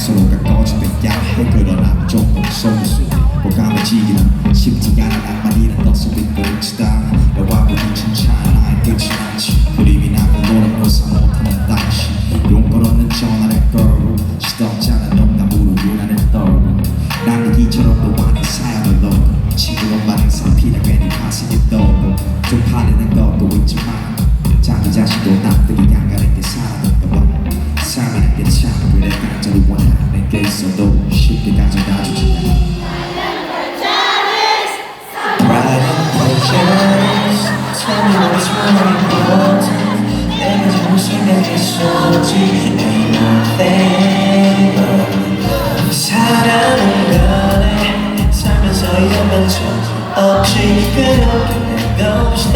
その学校をしてやっへくるなちょっとそうする僕はまちぎなしぶつ 내게 작은 애들까지 원해 내게 있어도 쉽게 가져가주지 Brian Pochers Tell me what's really important 내가 잠시 내게 쏟지 Ain't nothing but love 사랑을 연애 살면서 이러면 참 없이 그렇게 내가 없이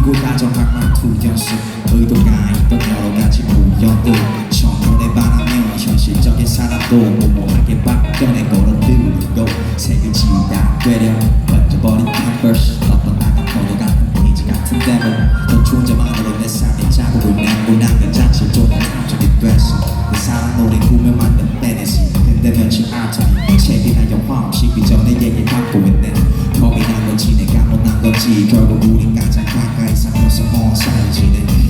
상이고 다정한 연습 의도가 있던 여러 가지 우연들 첫눈에 반하면 현실적인 사람도 모모하게 바뀌어내 걸어들고 색을 지우다 되려 번져버린 캔버스 어떤 나간 포도 같은 페이지 같은 데모 넌 존재만으로 내 삶의 자국을 남고 난그 자체를 좀 감정이 됐어 내 사랑 노래 꾸며 만든 fantasy 근데 며칠 앞전에 책이나 영화 없이 전에 얘기하고 있네. 겁이 난 건지 내가 못난 건지. 결국 우린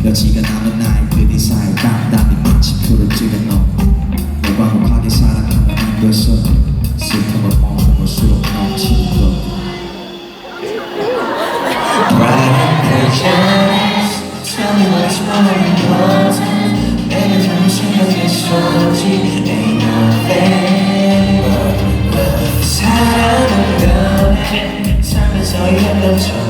여지가 남은 나이들이 사이 담담히 마치 풀을 찌르 너널 과묵하게 사랑하면 안 돼서 슬픔을 머금을수록 넘치는 것 Bright pictures Tell me what's wrong and what Baby 좀 생각했었지 Ain't nothing but love 사랑은 변해 살면서 연병처럼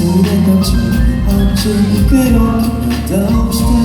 쓰레 넘쳐 엄청 괴롭게 떠오고 싶어